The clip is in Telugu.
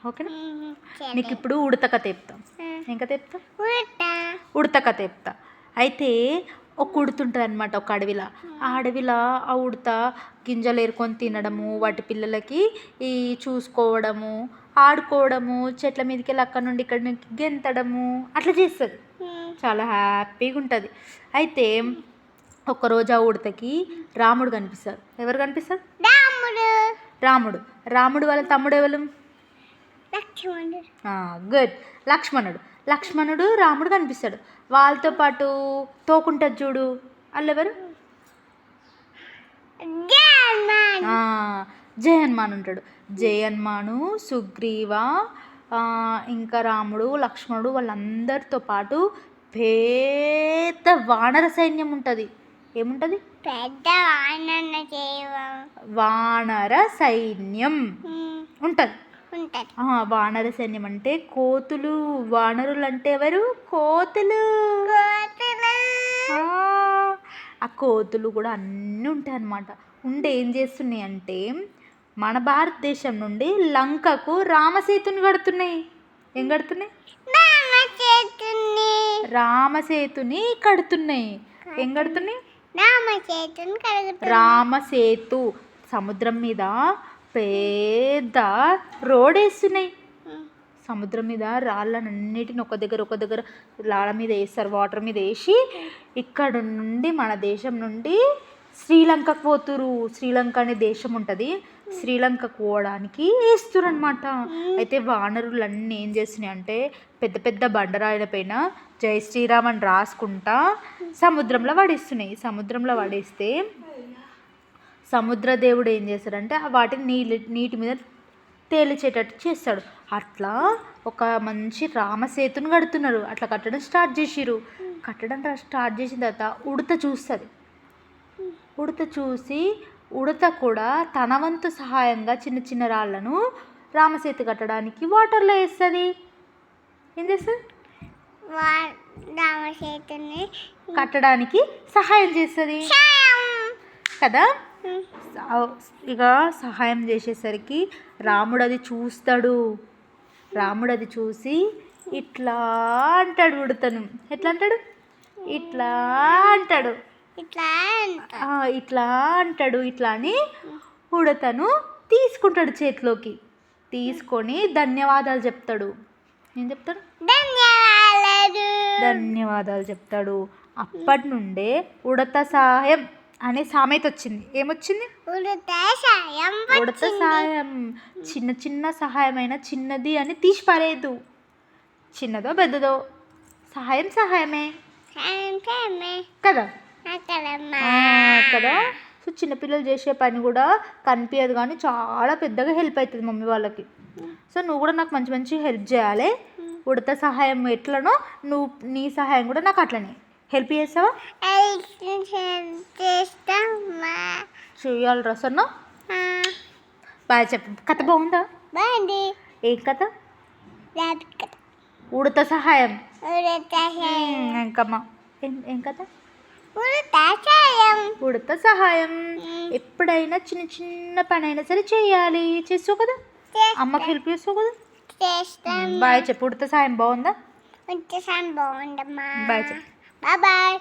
ఓకేనా. నీకు ఇప్పుడు ఉడత కథ చెప్తాం ఉమ్, ఏం? కథ చెప్తా ఉడతా. ఉడత కథ చెప్తా అయితే ఒక ఉడుతుంటుంది అనమాట ఒక అడవిలో. ఆ అడవిలో ఆ ఉడత గింజలు ఏరుకొని తినడము వాటి పిల్లలకి ఈ చూసుకోవడము ఆడుకోవడము చెట్ల మీదకి వెళ్ళి అక్కడ నుండి ఇక్కడ నుండి గెంతడము అట్లా చేస్తుంది. చాలా హ్యాపీగా ఉంటుంది అయితే ఒక్కరోజు ఆ ఉడతకి రాముడు కనిపిస్తారు ఎవరు కనిపిస్తారు రాముడు. రాముడు. రాముడు వాళ్ళ తమ్ముడు ఎవరు? గుడ్. లక్ష్మణుడు. లక్ష్మణుడు రాముడు కనిపిస్తాడు. వాళ్ళతో పాటు తోకుంటుంది చూడు. వాళ్ళెవరు జయన్మాన్. ఉంటాడు. జయన్మాను సుగ్రీవ ఇంకా రాముడు లక్ష్మణుడు వాళ్ళందరితో పాటు పెద్ద వానర సైన్యం ఉంటుంది. ఏముంటుంది? పెద్ద వానర సైన్యం ఉంటుంది. ఉంటది ఆ, వానర సైన్యం అంటే కోతులు. వానరులు అంటే ఎవరు? కోతులు. ఆ, కోతులు కూడా అన్నీ ఉంటాయి అన్నమాట ఉండి ఏం చేస్తున్నాయి అంటే మన భారతదేశం నుండి లంకకు రామసేతుని కడుతున్నాయి. ఏం కడుతున్నాయి? రామసేతుని. కడుతున్నాయి. ఏం కడుతున్నాయి? రామసేతు సముద్రం మీద పెద్ద రోడ్ వేస్తున్నాయి సముద్రం మీద రాళ్ళనన్నిటిని ఒక దగ్గర ఒక దగ్గర రాళ్ళ మీద వేస్తారు వాటర్ మీద వేసి ఇక్కడ నుండి మన దేశం నుండి శ్రీలంకకు పోతురు. శ్రీలంక అనే దేశం ఉంటుంది. శ్రీలంకకు పోవడానికి వేస్తురు అనమాట అయితే వానరులు అన్నీ ఏం చేస్తున్నాయి అంటే పెద్ద పెద్ద బండరాయిల పైన జై శ్రీరామ్ అని రాసుకుంటా సముద్రంలో పడేస్తున్నాయి. సముద్రంలో పడేస్తే సముద్ర దేవుడు ఏం చేస్తాడంటే వాటిని నీళ్ళు నీటి మీద తేలిచేటట్టు చేస్తాడు. అట్లా ఒక మంచి రామసేతుని కడుతున్నారు. అట్లా కట్టడం స్టార్ట్ చేసిర్రు. కట్టడం స్టార్ట్ చేసిన తర్వాత ఉడత చూస్తుంది. ఉడత చూసి ఉడత కూడా తన వంతు సహాయంగా చిన్న చిన్న రాళ్ళను రామసేతు కట్టడానికి వాటర్లో వేస్తుంది. ఏం చేస్తుంది? వా- రామ చేతుని కట్టడానికి సహాయం చేస్తుంది. కదా? ఇక సహాయం చేసేసరికి రాముడు అది చూస్తాడు. రాముడు అది చూసి ఇట్లా అంటాడు ఉడతను. ఎట్లా అంటాడు? ఇట్లా అంటాడు. ఇట్లా ఇట్లా అంటాడు. ఇట్లా అని ఉడతను తీసుకుంటాడు చేతిలోకి. తీసుకొని ధన్యవాదాలు చెప్తాడు. ఏం చెప్తాడు? ధన్యవాదాలు. ధన్యవాదాలు చెప్తాడు. అప్పటి నుండే ఉడత సహాయం. అనే సామెత వచ్చింది. ఏమొచ్చింది? ఉడత సహాయం చిన్న చిన్న సహాయమైన చిన్నది అని తీసి పారేయద్దు. చిన్నదో పెద్దదో. సహాయం సహాయమే. కదా? కదా? సో చిన్నపిల్లలు చేసే పని కూడా కనిపించదు కానీ చాలా పెద్దగా హెల్ప్ అవుతుంది మమ్మీ వాళ్ళకి. సో నువ్వు కూడా నాకు మంచి మంచి హెల్ప్ చేయాలి. ఉడత సహాయం ఎట్లనో నువ్వు నీ సహాయం కూడా నాకు అట్లనే. హెల్ప్ చేస్తావా చేయాలి రసన్న బాగా చెప్పు. కథ బాగుందా? బాగుంది ఏం కథ? ఉడత సహాయం. ఇంకమ్మా. ఏం కథ? ఉడత సహాయం. ఎప్పుడైనా చిన్న చిన్న పని అయినా సరే చేయాలి. చేస్తావు కదా? అమ్మకి హెల్ప్ చేస్తావు కదా? బాయ్ చెప్పు. ఉడత సహాయం బాగుందా? బాయ్ చెప్పు. Bye bye